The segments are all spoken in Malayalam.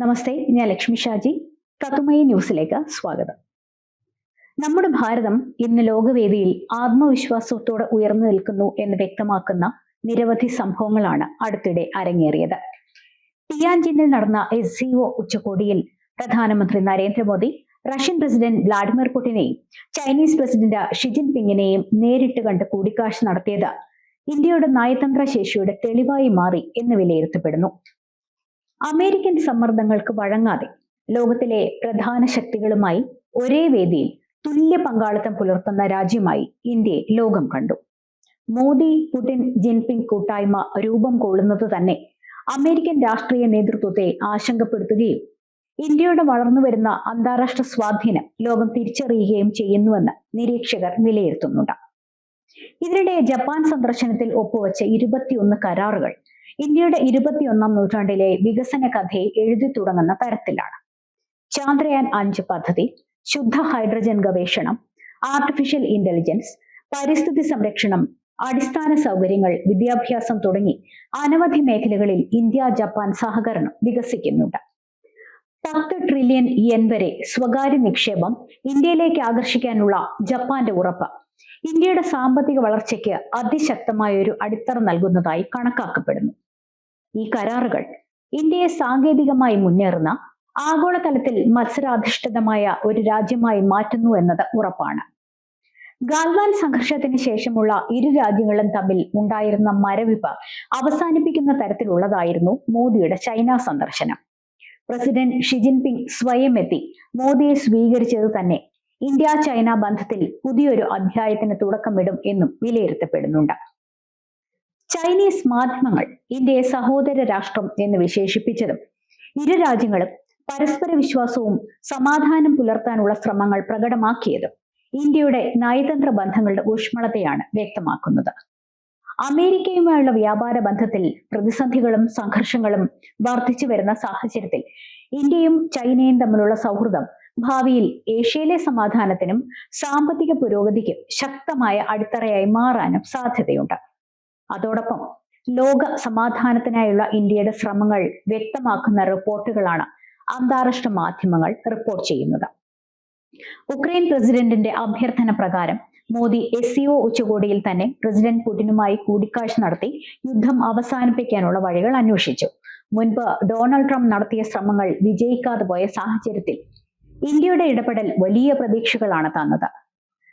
നമസ്തേ ഞാൻ ലക്ഷ്മി ഷാജി. തത്തുമയി ന്യൂസിലേക്ക് സ്വാഗതം. നമ്മുടെ ഭാരതം ഇന്ന് ലോകവേദിയിൽ ആത്മവിശ്വാസത്തോടെ ഉയർന്നു നിൽക്കുന്നു എന്ന് വ്യക്തമാക്കുന്ന നിരവധി സംഭവങ്ങളാണ് അടുത്തിടെ അരങ്ങേറിയത്. ടിയാൻജിനിൽ നടന്ന എസ് സിഒ ഉച്ചകോടിയിൽ പ്രധാനമന്ത്രി നരേന്ദ്രമോദി റഷ്യൻ പ്രസിഡന്റ് വ്ലാഡിമിർ പുടിനെയും ചൈനീസ് പ്രസിഡന്റ് ഷി ജിൻപിങ്ങിനെയും നേരിട്ട് കണ്ട് കൂടിക്കാഴ്ച നടത്തിയത് ഇന്ത്യയുടെ നയതന്ത്ര ശേഷിയുടെ തെളിവായി മാറി എന്ന് വിലയിരുത്തപ്പെടുന്നു. അമേരിക്കൻ സമ്മർദ്ദങ്ങൾക്ക് വഴങ്ങാതെ ലോകത്തിലെ പ്രധാന ശക്തികളുമായി ഒരേ വേദിയിൽ തുല്യ പങ്കാളിത്തം പുലർത്തുന്ന രാജ്യമായി ഇന്ത്യയെ ലോകം കണ്ടു. മോദി പുടിൻ ജിൻപിങ് കൂട്ടായ്മ രൂപം കൊള്ളുന്നത് തന്നെ അമേരിക്കൻ രാഷ്ട്രീയ നേതൃത്വത്തെ ആശങ്കപ്പെടുത്തുകയും ഇന്ത്യയുടെ വളർന്നുവരുന്ന അന്താരാഷ്ട്ര സ്വാധീനം ലോകം തിരിച്ചറിയുകയും ചെയ്യുന്നുവെന്ന് നിരീക്ഷകർ വിലയിരുത്തുന്നുണ്ട്. ഇതിനിടെ ജപ്പാൻ സന്ദർശനത്തിൽ ഒപ്പുവെച്ച ഇരുപത്തിയൊന്ന് കരാറുകൾ ഇന്ത്യയുടെ ഇരുപത്തിയൊന്നാം നൂറ്റാണ്ടിലെ വികസന കഥയെ എഴുതി തുടങ്ങുന്ന തരത്തിലാണ്. ചാന്ദ്രയാൻ അഞ്ച് പദ്ധതി ശുദ്ധ ഹൈഡ്രജൻ ഗവേഷണം ആർട്ടിഫിഷ്യൽ ഇന്റലിജൻസ് പരിസ്ഥിതി സംരക്ഷണം അടിസ്ഥാന സൗകര്യങ്ങൾ വിദ്യാഭ്യാസം തുടങ്ങി അനവധി മേഖലകളിൽ ഇന്ത്യ ജപ്പാൻ സഹകരണം വികസിക്കുന്നുണ്ട്. പത്ത് ട്രില്യൺ യെൻ വരെ സ്വകാര്യ നിക്ഷേപം ഇന്ത്യയിലേക്ക് ആകർഷിക്കാനുള്ള ജപ്പാന്റെ ഉറപ്പ്. ഇന്ത്യയുടെ സാമ്പത്തിക വളർച്ചയ്ക്ക് അതിശക്തമായ ഒരു അടിത്തറ നൽകുന്നതായി കണക്കാക്കപ്പെടുന്നു. ഈ കരാറുകൾ. ഇന്ത്യയെ സാങ്കേതികമായി മുന്നേറുന്ന ആഗോളതലത്തിൽ മത്സരാധിഷ്ഠിതമായ ഒരു രാജ്യമായി മാറ്റുന്നു എന്നത് ഉറപ്പാണ്. ഗാൽവാൻ സംഘർഷത്തിന് ശേഷമുള്ള ഇരു രാജ്യങ്ങളും തമ്മിൽ ഉണ്ടായിരുന്ന മരവിപ്പ് അവസാനിപ്പിക്കുന്ന തരത്തിലുള്ളതായിരുന്നു മോദിയുടെ ചൈന സന്ദർശനം. പ്രസിഡന്റ് ഷി ജിൻപിങ് സ്വയം എത്തി. മോദിയെ സ്വീകരിച്ചത് തന്നെ ഇന്ത്യ ചൈന ബന്ധത്തിൽ പുതിയൊരു അധ്യായത്തിന് തുടക്കമിടും എന്നും വിലയിരുത്തപ്പെടുന്നുണ്ട്. ചൈനീസ് മാധ്യമങ്ങൾ ഇന്ത്യയെ സഹോദര രാഷ്ട്രം എന്ന് വിശേഷിപ്പിച്ചതും ഇരു രാജ്യങ്ങളും പരസ്പര വിശ്വാസവും സമാധാനം പുലർത്താനുള്ള ശ്രമങ്ങൾ പ്രകടമാക്കിയതും ഇന്ത്യയുടെ നയതന്ത്ര ബന്ധങ്ങളുടെ ഊഷ്മളതയാണ് വ്യക്തമാക്കുന്നത്. അമേരിക്കയുമായുള്ള വ്യാപാര ബന്ധത്തിൽ പ്രതിസന്ധികളും സംഘർഷങ്ങളും വർദ്ധിച്ചു വരുന്ന സാഹചര്യത്തിൽ ഇന്ത്യയും ചൈനയും തമ്മിലുള്ള സൗഹൃദം ഭാവിയിൽ ഏഷ്യയിലെ സമാധാനത്തിനും സാമ്പത്തിക പുരോഗതിക്കും ശക്തമായ അടിത്തറയായി മാറാനും സാധ്യതയുണ്ട്. അതോടൊപ്പം ലോക സമാധാനത്തിനായുള്ള ഇന്ത്യയുടെ ശ്രമങ്ങൾ വ്യക്തമാക്കുന്ന റിപ്പോർട്ടുകളാണ് അന്താരാഷ്ട്ര മാധ്യമങ്ങൾ റിപ്പോർട്ട് ചെയ്യുന്നത്. ഉക്രൈൻ പ്രസിഡന്റിന്റെ അഭ്യർത്ഥന പ്രകാരം മോദി എസ് സിഒ ഉച്ചകോടിയിൽ തന്നെ പ്രസിഡന്റ് പുടിനുമായി കൂടിക്കാഴ്ച നടത്തി യുദ്ധം അവസാനിപ്പിക്കാനുള്ള വഴികൾ അന്വേഷിച്ചു. മുൻപ് ഡൊണാൾഡ് ട്രംപ് നടത്തിയ ശ്രമങ്ങൾ വിജയിക്കാതെ പോയ സാഹചര്യത്തിൽ ഇന്ത്യയുടെ ഇടപെടൽ വലിയ പ്രതീക്ഷകളാണ് തന്നത്.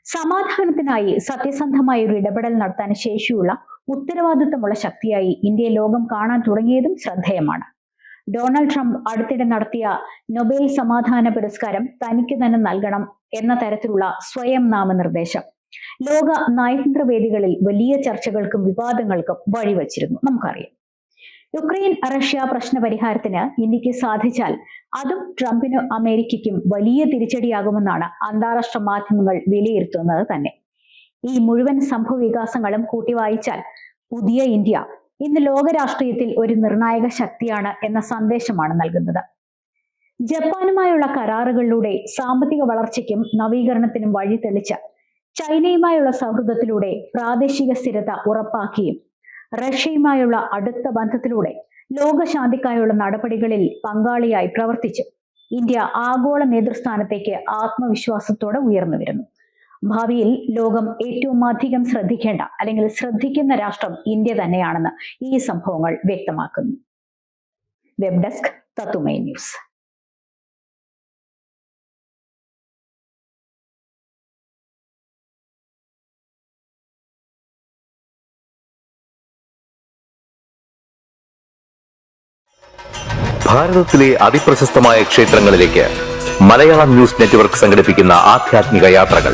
സമാധാനത്തിനായി സത്യസന്ധമായ ഒരു ഇടപെടൽ നടത്താൻ ശേഷിയുള്ള ഉത്തരവാദിത്തമുള്ള ശക്തിയായി ഇന്ത്യയെ ലോകം കാണാൻ തുടങ്ങിയതും ശ്രദ്ധേയമാണ്. ഡൊണാൾഡ് ട്രംപ് അടുത്തിടെ നടത്തിയ നൊബേൽ സമാധാന പുരസ്കാരം തനിക്ക് തന്നെ നൽകണം എന്ന തരത്തിലുള്ള സ്വയം നാമനിർദ്ദേശം. ലോക നയതന്ത്ര വേദികളിൽ വലിയ ചർച്ചകൾക്കും വിവാദങ്ങൾക്കും വഴിവച്ചിരുന്നു. നമുക്കറിയാം. യുക്രൈൻ റഷ്യ പ്രശ്ന പരിഹാരത്തിന് ഇന്ത്യയ്ക്ക് സാധിച്ചാൽ അതും ട്രംപിനും അമേരിക്കയ്ക്കും വലിയ തിരിച്ചടിയാകുമെന്നാണ് അന്താരാഷ്ട്ര മാധ്യമങ്ങൾ വിലയിരുത്തുന്നത് തന്നെ. ഈ മുഴുവൻ സംഭവ വികാസങ്ങളും കൂട്ടി വായിച്ചാൽ പുതിയ ഇന്ത്യ ഇന്ന് ലോകരാഷ്ട്രീയത്തിൽ ഒരു നിർണായക ശക്തിയാണ് എന്ന സന്ദേശമാണ് നൽകുന്നത്. ജപ്പാനുമായുള്ള കരാറുകളിലൂടെ സാമ്പത്തിക വളർച്ചയ്ക്കും നവീകരണത്തിനും വഴി തെളിച്ച് ചൈനയുമായുള്ള സൗഹൃദത്തിലൂടെ പ്രാദേശിക സ്ഥിരത ഉറപ്പാക്കിയും റഷ്യയുമായുള്ള അടുത്ത ബന്ധത്തിലൂടെ ലോകശാന്തിക്കായുള്ള നടപടികളിൽ പങ്കാളിയായി പ്രവർത്തിച്ചു ഇന്ത്യ ആഗോള നേതൃസ്ഥാനത്തേക്ക് ആത്മവിശ്വാസത്തോടെ ഉയർന്നു വരുന്നു. ഭാവിയിൽ ലോകം ഏറ്റവും അധികം ശ്രദ്ധിക്കേണ്ട അല്ലെങ്കിൽ ശ്രദ്ധിക്കുന്ന രാഷ്ട്രം ഇന്ത്യ തന്നെയാണെന്ന് ഈ സംഭവങ്ങൾ വ്യക്തമാക്കുന്നു. വെബ് ഡെസ്ക് തത്തുമൈ ന്യൂസ് ഭാരതത്തിലെ അതിപ്രശസ്തമായ ക്ഷേത്രങ്ങളിലേക്ക് മലയാളം ന്യൂസ് നെറ്റ്വർക്ക് സംഘടിപ്പിക്കുന്ന ആധ്യാത്മിക യാത്രകൾ.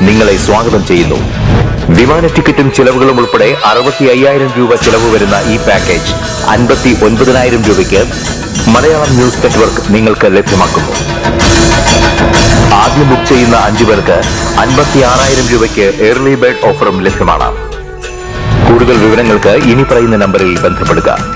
നിങ്ങളെ സ്വാഗതം ചെയ്യുന്നു. വിമാന ടിക്കറ്റും ചിലവുകളും ഉൾപ്പെടെ അറുപത്തി അയ്യായിരം രൂപ ചിലവ് വരുന്ന ഈ പാക്കേജ് അൻപത്തി ഒൻപതിനായിരം രൂപയ്ക്ക് മലയാളം ന്യൂസ് നെറ്റ്വർക്ക് നിങ്ങൾക്ക് ലഭ്യമാക്കുന്നു. ആദ്യം ബുക്ക് ചെയ്യുന്ന അഞ്ചു പേർക്ക് അൻപത്തി ആറായിരം രൂപയ്ക്ക് ഏർലി ബേർഡ് ഓഫറും ലഭ്യമാണ്. കൂടുതൽ വിവരങ്ങൾക്ക് ഇനി പറയുന്ന നമ്പറിൽ ബന്ധപ്പെടുക.